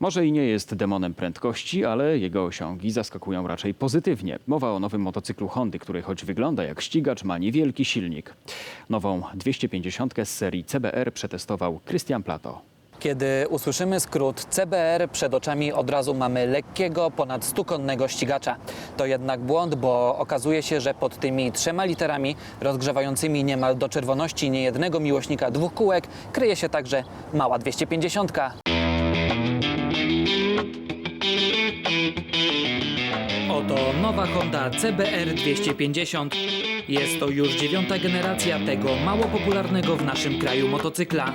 Może i nie jest demonem prędkości, ale jego osiągi zaskakują raczej pozytywnie. Mowa o nowym motocyklu Hondy, który choć wygląda jak ścigacz, ma niewielki silnik. Nową 250 z serii CBR przetestował Christian Plato. Kiedy usłyszymy skrót CBR, przed oczami od razu mamy lekkiego, ponad 100-konnego ścigacza. To jednak błąd, bo okazuje się, że pod tymi trzema literami rozgrzewającymi niemal do czerwoności niejednego miłośnika dwóch kółek kryje się także mała 250. nowa Honda CBR 250. Jest to już dziewiąta generacja tego mało popularnego w naszym kraju motocykla.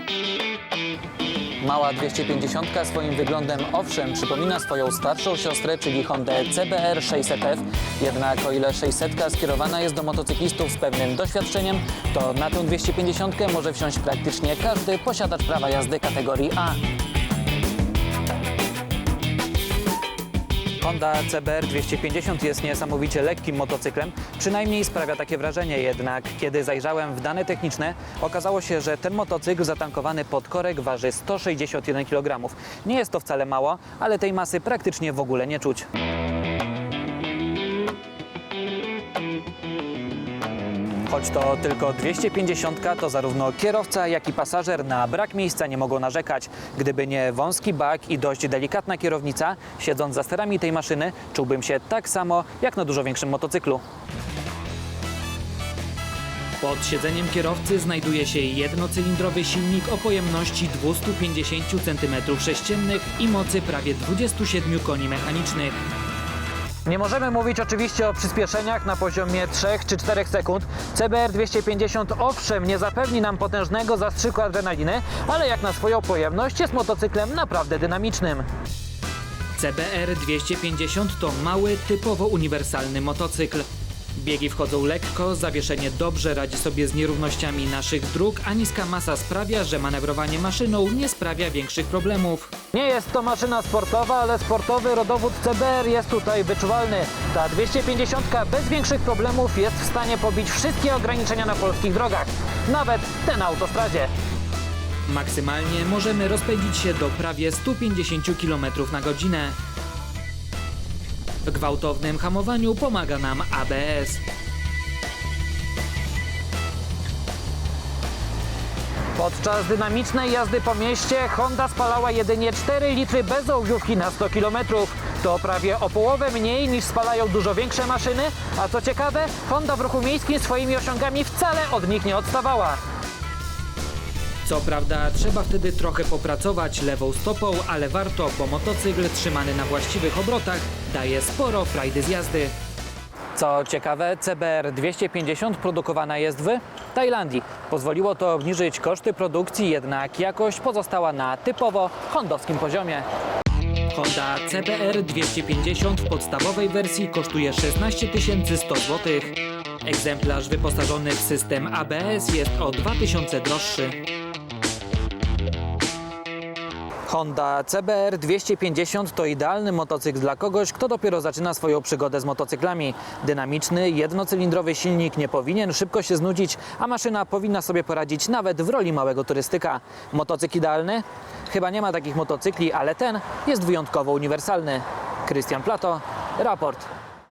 Mała 250 swoim wyglądem owszem przypomina swoją starszą siostrę, czyli Hondę CBR 600F. Jednak o ile 600 skierowana jest do motocyklistów z pewnym doświadczeniem, to na tę 250 może wsiąść praktycznie każdy posiadacz prawa jazdy kategorii A. Honda CBR 250 jest niesamowicie lekkim motocyklem, przynajmniej sprawia takie wrażenie. Jednak kiedy zajrzałem w dane techniczne, okazało się, że ten motocykl zatankowany pod korek waży 161 kg. Nie jest to wcale mało, ale tej masy praktycznie w ogóle nie czuć. Choć to tylko 250, to zarówno kierowca, jak i pasażer na brak miejsca nie mogą narzekać. Gdyby nie wąski bak i dość delikatna kierownica, siedząc za sterami tej maszyny, czułbym się tak samo jak na dużo większym motocyklu. Pod siedzeniem kierowcy znajduje się jednocylindrowy silnik o pojemności 250 cm3 i mocy prawie 27 koni mechanicznych. Nie możemy mówić oczywiście o przyspieszeniach na poziomie 3 czy 4 sekund. CBR 250 owszem nie zapewni nam potężnego zastrzyku adrenaliny, ale jak na swoją pojemność jest motocyklem naprawdę dynamicznym. CBR 250 to mały, typowo uniwersalny motocykl. Biegi wchodzą lekko, zawieszenie dobrze radzi sobie z nierównościami naszych dróg, a niska masa sprawia, że manewrowanie maszyną nie sprawia większych problemów. Nie jest to maszyna sportowa, ale sportowy rodowód CBR jest tutaj wyczuwalny. Ta 250 bez większych problemów jest w stanie pobić wszystkie ograniczenia na polskich drogach, nawet te na autostradzie. Maksymalnie możemy rozpędzić się do prawie 150 km na godzinę. W gwałtownym hamowaniu pomaga nam ABS. Podczas dynamicznej jazdy po mieście Honda spalała jedynie 4 litry bez ołówki na 100 km. To prawie o połowę mniej niż spalają dużo większe maszyny, a co ciekawe, Honda w ruchu miejskim swoimi osiągami wcale od nich nie odstawała. Co prawda trzeba wtedy trochę popracować lewą stopą, ale warto, bo motocykl trzymany na właściwych obrotach daje sporo frajdy z jazdy. Co ciekawe, CBR 250 produkowana jest w Tajlandii. Pozwoliło to obniżyć koszty produkcji, jednak jakość pozostała na typowo hondowskim poziomie. Honda CBR 250 w podstawowej wersji kosztuje 16 100 zł. Egzemplarz wyposażony w system ABS jest o 2000 droższy. Honda CBR 250 to idealny motocykl dla kogoś, kto dopiero zaczyna swoją przygodę z motocyklami. Dynamiczny, jednocylindrowy silnik nie powinien szybko się znudzić, a maszyna powinna sobie poradzić nawet w roli małego turystyka. Motocykl idealny? Chyba nie ma takich motocykli, ale ten jest wyjątkowo uniwersalny. Krystian Plato, raport.